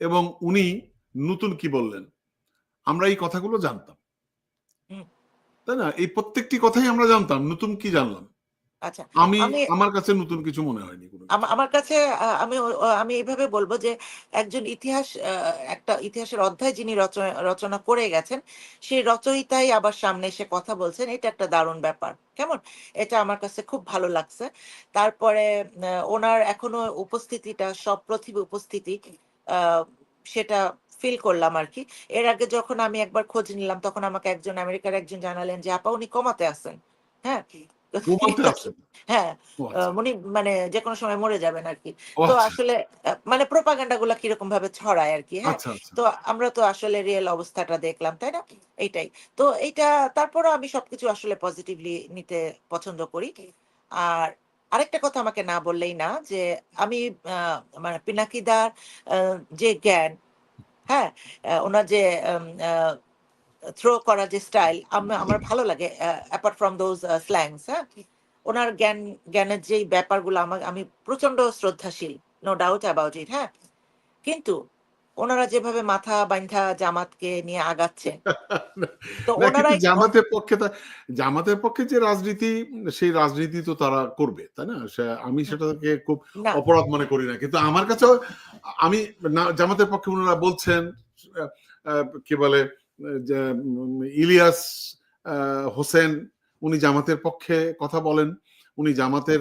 এবং উনি নতুন কি বললেন? আমরা এই কথাগুলো জানতাম। তাই না? এই প্রত্যেকটি কথাই আমরা জানতাম নতুন কি জানলাম? আচ্ছা আমি আমি- আমার কাছে নতুন কিছু মনে হয়নি আমার কাছে আমি আমি এইভাবে বলব যে একজন ইতিহাস একটা ইতিহাসের অধ্যায় যিনি রচনা করে গেছেন সেই রচয়িতাই আবার সামনে এসে কথা বলছেন এটা একটা দারুণ ব্যাপার। কেমন? এটা আমার কাছে খুব ভালো লাগছে। তারপরে ওনার এখনও উপস্থিতিটা সব প্রতিভা উপস্থিতি সেটা ফিল করলাম আর কি। এর আগে যখন আমি একবার খোঁজ নিলাম তখন আমাকে একজন আমেরিকার একজন জানালেন যে আপা উনি কমাতে আছেন হ্যাঁ? হ্যাঁ। আচ্ছা। উনি মানে যে কোনো সময় মরে যাবেন আর কি। তো আচ্ছা। আসলে মানে প্রোপাগান্ডা গুলা কীরকম ভাবে ছড়ায় আর কি হ্যাঁ? আচ্ছা তো আমরা তো আসলে রিয়েল অবস্থাটা দেখলাম তাই না? এইটাই। তো এইটা তারপরও আমি সবকিছু আসলে পজিটিভলি নিতে পছন্দ করি। আর আরেকটা কথা আমাকে না বললেই না যে আমি মানে পিনাকিদার যে জ্ঞান হ্যাঁ ওনার যে থ্রো করা যে স্টাইল আমার ভালো লাগে অ্যাপার্ট ফ্রম দোজ স্ল্যাংস হ্যাঁ? ওনার জ্ঞান জ্ঞানের যেই ব্যাপারগুলো আমার আমি প্রচণ্ড শ্রদ্ধাশীল নো ডাউট অ্যাবাউট ইট হ্যাঁ? কিন্তু ওনারা যেভাবে মাথা বাইন্ধা জামাতকে নিয়ে আগাচ্ছে তো জামাতের পক্ষে জামাতের পক্ষে যে রাজনীতি সেই রাজনীতি তো তারা করবে তাই না? আমি সেটাকে খুব অপরাধ মনে করি না কিন্তু আমার কাছে আমি জামাতের পক্ষে ওনারা বলছেন কি বলে যে, ইলিয়াস হোসেন উনি জামাতের পক্ষে কথা বলেন উনি জামাতের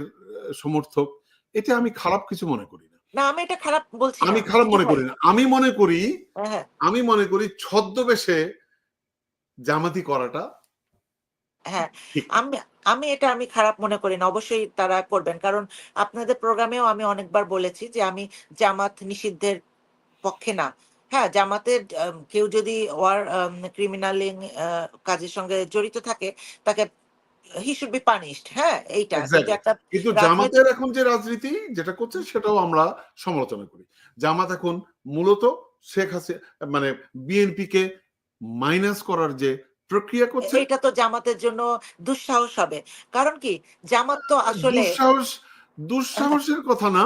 সমর্থক এটা আমি খারাপ কিছু মনে করি না আমি এটা খারাপ বলছি আমি খারাপ মনে করি না। আমি মনে করি হ্যাঁ, হ্যাঁ। আমি মনে করি ছদ্মবেশে জামাতি করাটা হ্যাঁ। আমি আমি এটা আমি খারাপ মনে করি না। অবশ্যই তারা করবেন। কারণ আপনাদের প্রোগ্রামেও আমি অনেকবার বলেছি যে আমি জামাত নিষিদ্ধের পক্ষে না। হ্যাঁ জামাতের কেউ যদি ওয়ার ক্রিমিনালিং কাজের সঙ্গে জড়িত থাকে তাকে হি শুড বি পানিশড হ্যাঁ এইটা কিন্তু জামাতের এখন যে রাজনীতি যেটা করছে সেটাও আমরা সমালোচনা করি। জামাত এখন মূলত শেখ হাসিনা মানে বিএনপি কে মাইনাস করার যে প্রক্রিয়া করছে এইটা তো জামাতের জন্য দুঃসাহস হবে। কারণ কি? জামাত তো আসলে দুঃসাহস দুঃসাহসের কথা না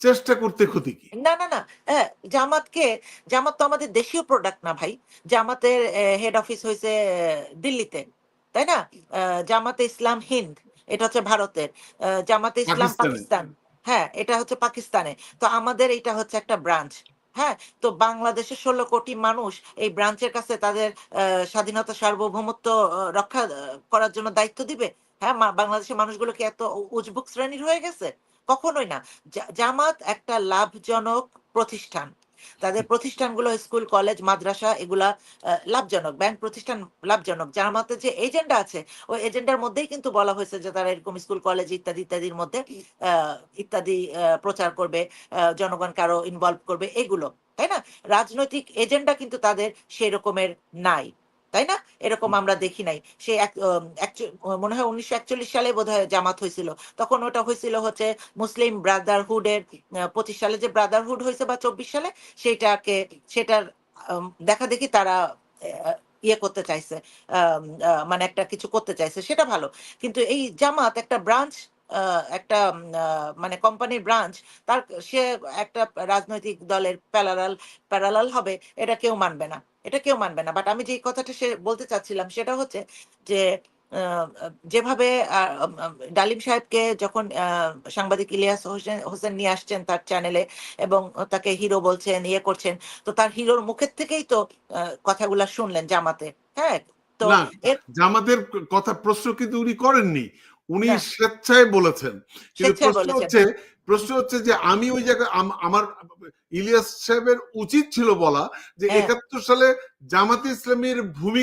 চেষ্টা করতে ক্ষতি কি? না না না হ্যাঁ, জামাতকে জামাত তো আমাদের দেশীয় প্রোডাক্ট না ভাই। জামাতের হেড অফিস হয়েছে দিল্লিতে। তাই না? জামাতে ইসলাম হিন্দ এটা হচ্ছে ভারতের। জামাতে ইসলাম পাকিস্তান হ্যাঁ এটা হচ্ছে পাকিস্তানে। তো আমাদের এটা হচ্ছে একটা ব্রাঞ্চ হ্যাঁ? তো বাংলাদেশের ষোলো কোটি মানুষ এই ব্রাঞ্চের কাছে তাদের আহ, স্বাধীনতা সার্বভৌমত্ব রক্ষা করার জন্য দায়িত্ব দিবে। হ্যাঁ মা- বাংলাদেশের মানুষগুলো কি এত উজবুক শ্রেণির হয়ে গেছে? কখনোই না। জামাত একটা লাভজনক প্রতিষ্ঠান। তাদের প্রতিষ্ঠানগুলো, স্কুল, কলেজ, মাদ্রাসা, এগুলা লাভজনক, ব্যাংক প্রতিষ্ঠান লাভজনক। যার মধ্যে যে এজেন্ডা আছে, ওই এজেন্ডার মধ্যেই কিন্তু বলা হয়েছে যে তারা এরকম স্কুল, কলেজ ইত্যাদি ইত্যাদির মধ্যে ইত্যাদি প্রচার করবে জনগণকে আরও ইনভলভ করবে, এগুলো, তাই না? রাজনৈতিক এজেন্ডা কিন্তু তাদের সেই রকমের নাই। তাই না? এরকম আমরা দেখি নাই। সে মনে হয় উনিশশো একচল্লিশ সালে বোধহয় জামাত হয়েছিল। তখন ওটা হয়েছিল হচ্ছে মুসলিম ব্রাদারহুডের পঁচিশ সালে যে ব্রাদারহুড হয়েছে বা চব্বিশ সালে, সেটাকে, সেটার দেখা দেখি তারা ইয়ে করতে চাইছে মানে একটা কিছু করতে চাইছে, সেটা ভালো। কিন্তু এই জামাত একটা ব্রাঞ্চ একটা মানে কোম্পানির ব্রাঞ্চ তার সে একটা রাজনৈতিক দলের প্যারালাল প্যারালাল হবে এটা কেউ মানবে না। এটা কেউ মানবে না। বাট আমি যে কথাটা সে বলতে চাচ্ছিলাম সেটা হচ্ছে যে যেভাবে ডালিম সাহেবকে যখন সাংবাদিক ইলিয়াস হোসেন হোসেন নিয়ে আসছেন তার চ্যানেলে এবং তাকে হিরো বলছেন ইয়ে করছেন তো তার হিরোর মুখের থেকেই তো কথাগুলা শুনলেন জামাতে। হ্যাঁ? তো জামাতের কথা প্রশ্ন কিন্তু উনি করেননি। উনি স্বেচ্ছায় বলেছেন। কিন্তু প্রশ্ন হচ্ছে প্রশ্ন হচ্ছে যে আমি ওই জায়গায় আম- আমার ইলিয়াস সাহেবের উচিত ছিল বলা যে হ্যাঁ। একাত্তর সালে জামাত ইসলামীর ভূমি